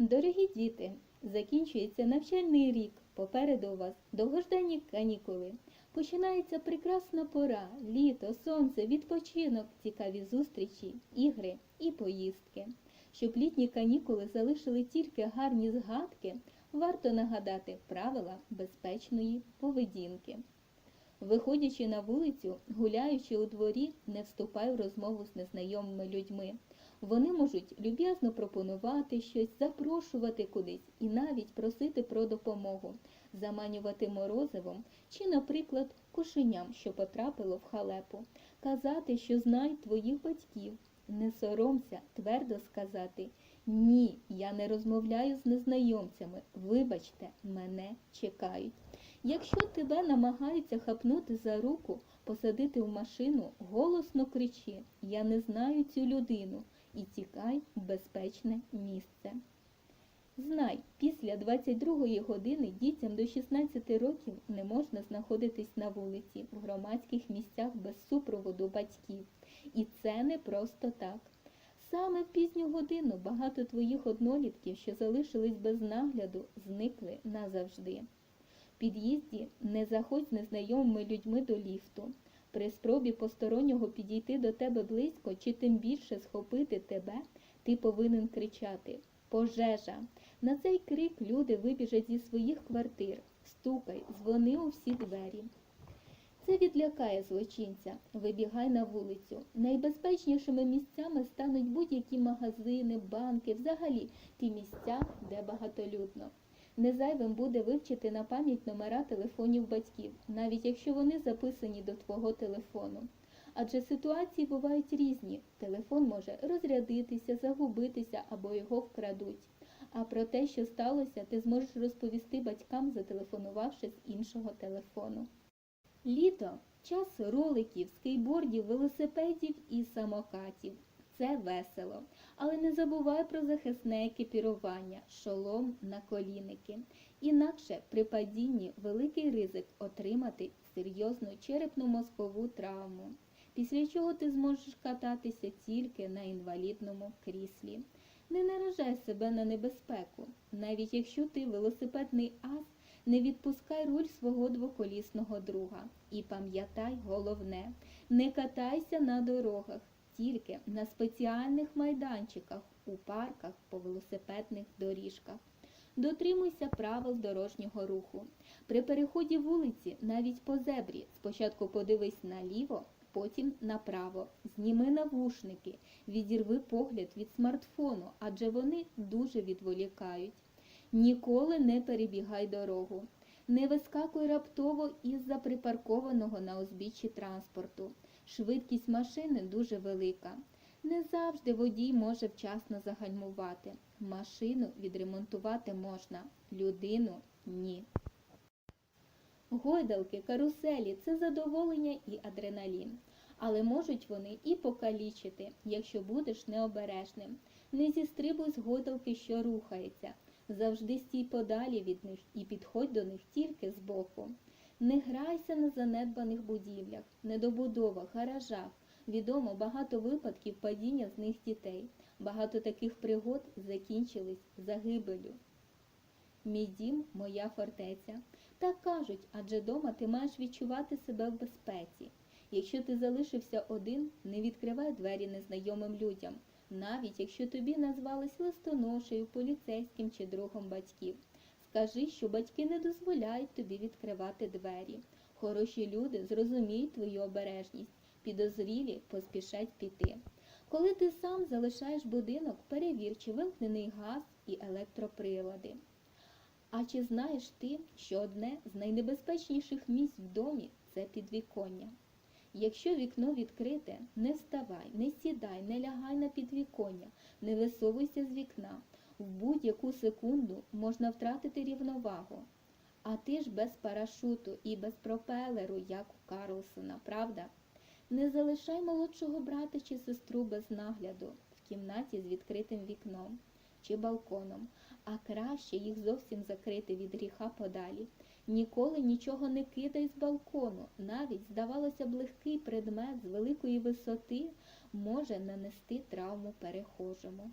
Дорогі діти, закінчується навчальний рік. Попереду у вас довгожданні канікули. Починається прекрасна пора, літо, сонце, відпочинок, цікаві зустрічі, ігри і поїздки. Щоб літні канікули залишили тільки гарні згадки, варто нагадати правила безпечної поведінки. Виходячи на вулицю, гуляючи у дворі, не вступай в розмову з незнайомими людьми. Вони можуть люб'язно пропонувати щось, запрошувати кудись і навіть просити про допомогу, заманювати морозивом чи, наприклад, кошеням, що потрапило в халепу, казати, що знають твоїх батьків. Не соромся твердо сказати Ні, я не розмовляю з незнайомцями. Вибачте, мене чекають. Якщо тебе намагаються хапнути за руку, посадити в машину, голосно кричи Я не знаю цю людину і тікай в безпечне місце. Знай, після 22 години дітям до 16 років не можна знаходитись на вулиці в громадських місцях без супроводу батьків. І це не просто так. Саме в пізню годину багато твоїх однолітків, що залишились без нагляду, зникли назавжди. В під'їзді не заходь з незнайомими людьми до ліфту. При спробі постороннього підійти до тебе близько чи тим більше схопити тебе, ти повинен кричати Пожежа! На цей крик люди вибіжать зі своїх квартир. Стукай, дзвони у всі двері. Це відлякає злочинця. Вибігай на вулицю. Найбезпечнішими місцями стануть будь-які магазини, банки, взагалі ті місця, де багатолюдно. Незайвим буде вивчити на пам'ять номера телефонів батьків, навіть якщо вони записані до твого телефону. Адже ситуації бувають різні. Телефон може розрядитися, загубитися або його вкрадуть. А про те, що сталося, ти зможеш розповісти батькам, зателефонувавши з іншого телефону. Літо час роликів, скейтбордів, велосипедів і самокатів. Це весело. Але не забувай про захисне екіпірування, шолом на коліники. Інакше при падінні великий ризик отримати серйозну черепно-мозкову травму, після чого ти зможеш кататися тільки на інвалідному кріслі. Не наражай себе на небезпеку, навіть якщо ти велосипедний ас, не відпускай руль свого двоколісного друга. І пам'ятай головне, не катайся на дорогах, тільки на спеціальних майданчиках, у парках, по велосипедних доріжках. Дотримуйся правил дорожнього руху. При переході вулиці, навіть по зебрі, спочатку подивись наліво, потім направо. Зніми навушники, відірви погляд від смартфону, адже вони дуже відволікають. Ніколи не перебігай дорогу. Не вискакуй раптово із-за припаркованого на узбіччі транспорту. Швидкість машини дуже велика. Не завжди водій може вчасно загальмувати. Машину відремонтувати можна, людину ні. Гойдалки, каруселі це задоволення і адреналін. Але можуть вони і покалічити, якщо будеш необережним. Не зістрибуй з гойдалки, що рухається. Завжди стій подалі від них і підходь до них тільки збоку. Не грайся на занедбаних будівлях, недобудовах, гаражах. Відомо багато випадків падіння з них дітей. Багато таких пригод закінчились загибелю. Мій дім моя фортеця. Так кажуть, адже дома ти маєш відчувати себе в безпеці. Якщо ти залишився один, не відкривай двері незнайомим людям, навіть якщо тобі назвались листоношею, поліцейським чи другом батьків. Скажи, що батьки не дозволяють тобі відкривати двері. Хороші люди зрозуміють твою обережність, підозрілі поспішать піти. Коли ти сам залишаєш будинок, перевір, чи вимкнений газ і електроприлади. А чи знаєш ти, що одне з найнебезпечніших місць в домі це підвіконня? Якщо вікно відкрите, не вставай, не сідай, не лягай на підвіконня, не висовуйся з вікна. В будь-яку секунду можна втратити рівновагу. А ти ж без парашуту і без пропелеру, як у Карлсона, правда? Не залишай молодшого брата чи сестру без нагляду в кімнаті з відкритим вікном чи балконом, а краще їх зовсім закрити від гріха подалі. Ніколи нічого не кидай з балкону, навіть, здавалося б, легкий предмет з великої висоти може нанести травму перехожому.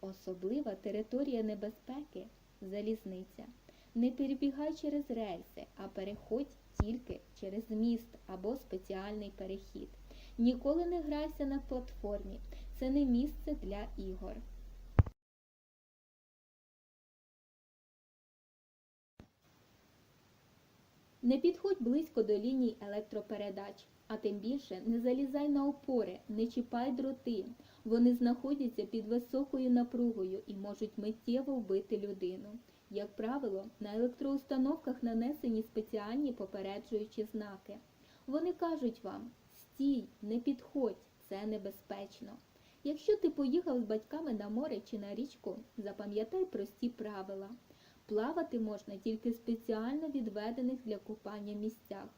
Особлива територія небезпеки залізниця. Не перебігай через рельси, а переходь тільки через міст або спеціальний перехід. Ніколи не грайся на платформі. Це не місце для ігор. Не підходь близько до ліній електропередач, а тим більше не залізай на опори, не чіпай дроти. Вони знаходяться під високою напругою і можуть миттєво вбити людину. Як правило, на електроустановках нанесені спеціальні попереджуючі знаки. Вони кажуть вам: стій, не підходь, це небезпечно. Якщо ти поїхав з батьками на море чи на річку, запам'ятай прості правила. Плавати можна тільки в спеціально відведених для купання місцях.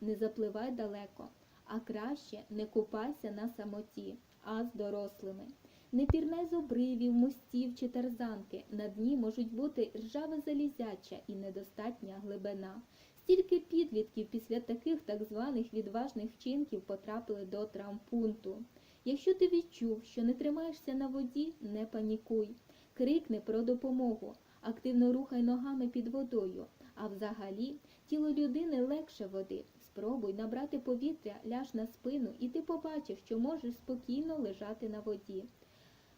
Не запливай далеко, а краще не купайся на самоті, а з дорослими. Не пірнай з обривів, мостів чи тарзанки. На дні можуть бути ржаве залізяча і недостатня глибина. Стільки підлітків після таких так званих відважних вчинків потрапили до травмпункту. Якщо ти відчув, що не тримаєшся на воді, не панікуй. Крикни про допомогу, активно рухай ногами під водою, а взагалі тіло людини легше води. Спробуй набрати повітря, ляж на спину, і ти побачиш, що можеш спокійно лежати на воді.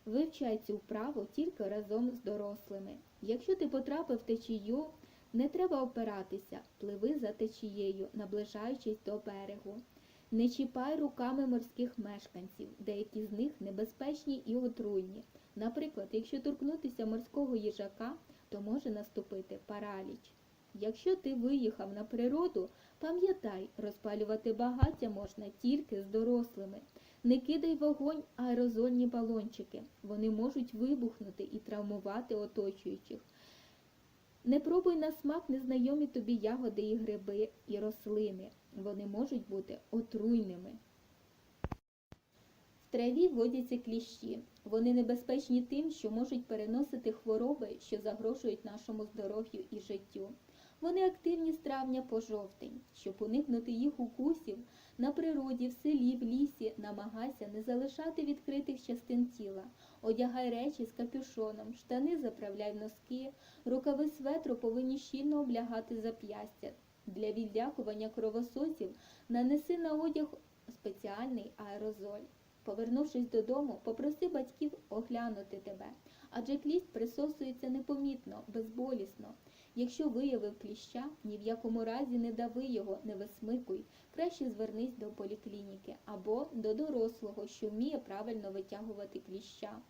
Вивчай цю вправу тільки разом з дорослими. Якщо ти потрапив в течію, не треба опиратися, пливи за течією, наближаючись до берегу. Не чіпай руками морських мешканців, деякі з них небезпечні і отруйні. Наприклад, якщо торкнутися морського їжака, то може наступити параліч. Якщо ти виїхав на природу, пам'ятай, розпалювати багаття можна тільки з дорослими. Не кидай вогонь аерозольні балончики. Вони можуть вибухнути і травмувати оточуючих. Не пробуй на смак незнайомі тобі ягоди і гриби і рослини. Вони можуть бути отруйними. В траві водяться кліщі. Вони небезпечні тим, що можуть переносити хвороби, що загрожують нашому здоров'ю і життю. Вони активні з травня по жовтень. Щоб уникнути їх укусів, на природі, в селі, в лісі намагайся не залишати відкритих частин тіла. Одягай речі з капюшоном, штани заправляй в носки, рукави светру повинні щільно облягати зап'ястя. Для відлякування кровососів нанеси на одяг спеціальний аерозоль. Повернувшись додому, попроси батьків оглянути тебе, адже клість присосується непомітно, безболісно. Якщо виявив кліща, ні в якому разі не дави його, не висмикуй. Краще звернись до поліклініки або до дорослого, що вміє правильно витягувати кліща.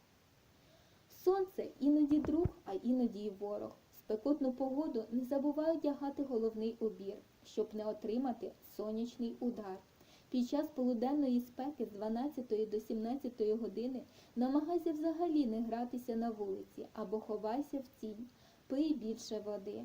Сонце іноді друг, а іноді й ворог. Спекотну погоду не забувай одягати головний убір, щоб не отримати сонячний удар. Під час полуденної спеки з 12 до 17 години намагайся взагалі не гратися на вулиці або ховайся в тінь. Пий більше води.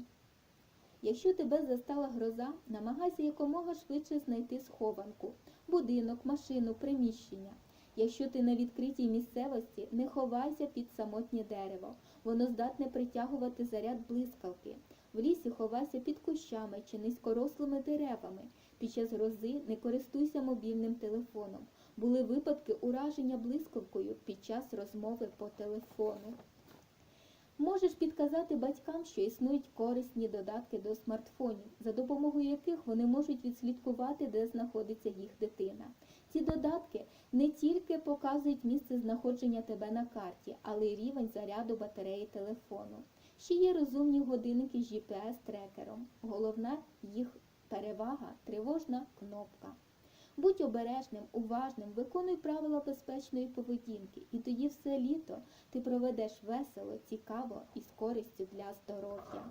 Якщо тебе застала гроза, намагайся якомога швидше знайти схованку, будинок, машину, приміщення. Якщо ти на відкритій місцевості, не ховайся під самотнє дерево. Воно здатне притягувати заряд блискавки. В лісі ховайся під кущами чи низькорослими деревами. Під час грози не користуйся мобільним телефоном. Були випадки ураження блискавкою під час розмови по телефону. Можеш підказати батькам, що існують корисні додатки до смартфонів, за допомогою яких вони можуть відслідкувати, де знаходиться їх дитина. Ці додатки не тільки показують місце знаходження тебе на карті, але й рівень заряду батареї телефону. Ще є розумні годинники з GPS-трекером. Головна їх перевага тривожна кнопка. Будь обережним, уважним, виконуй правила безпечної поведінки, і тоді все літо ти проведеш весело, цікаво і з користю для здоров'я.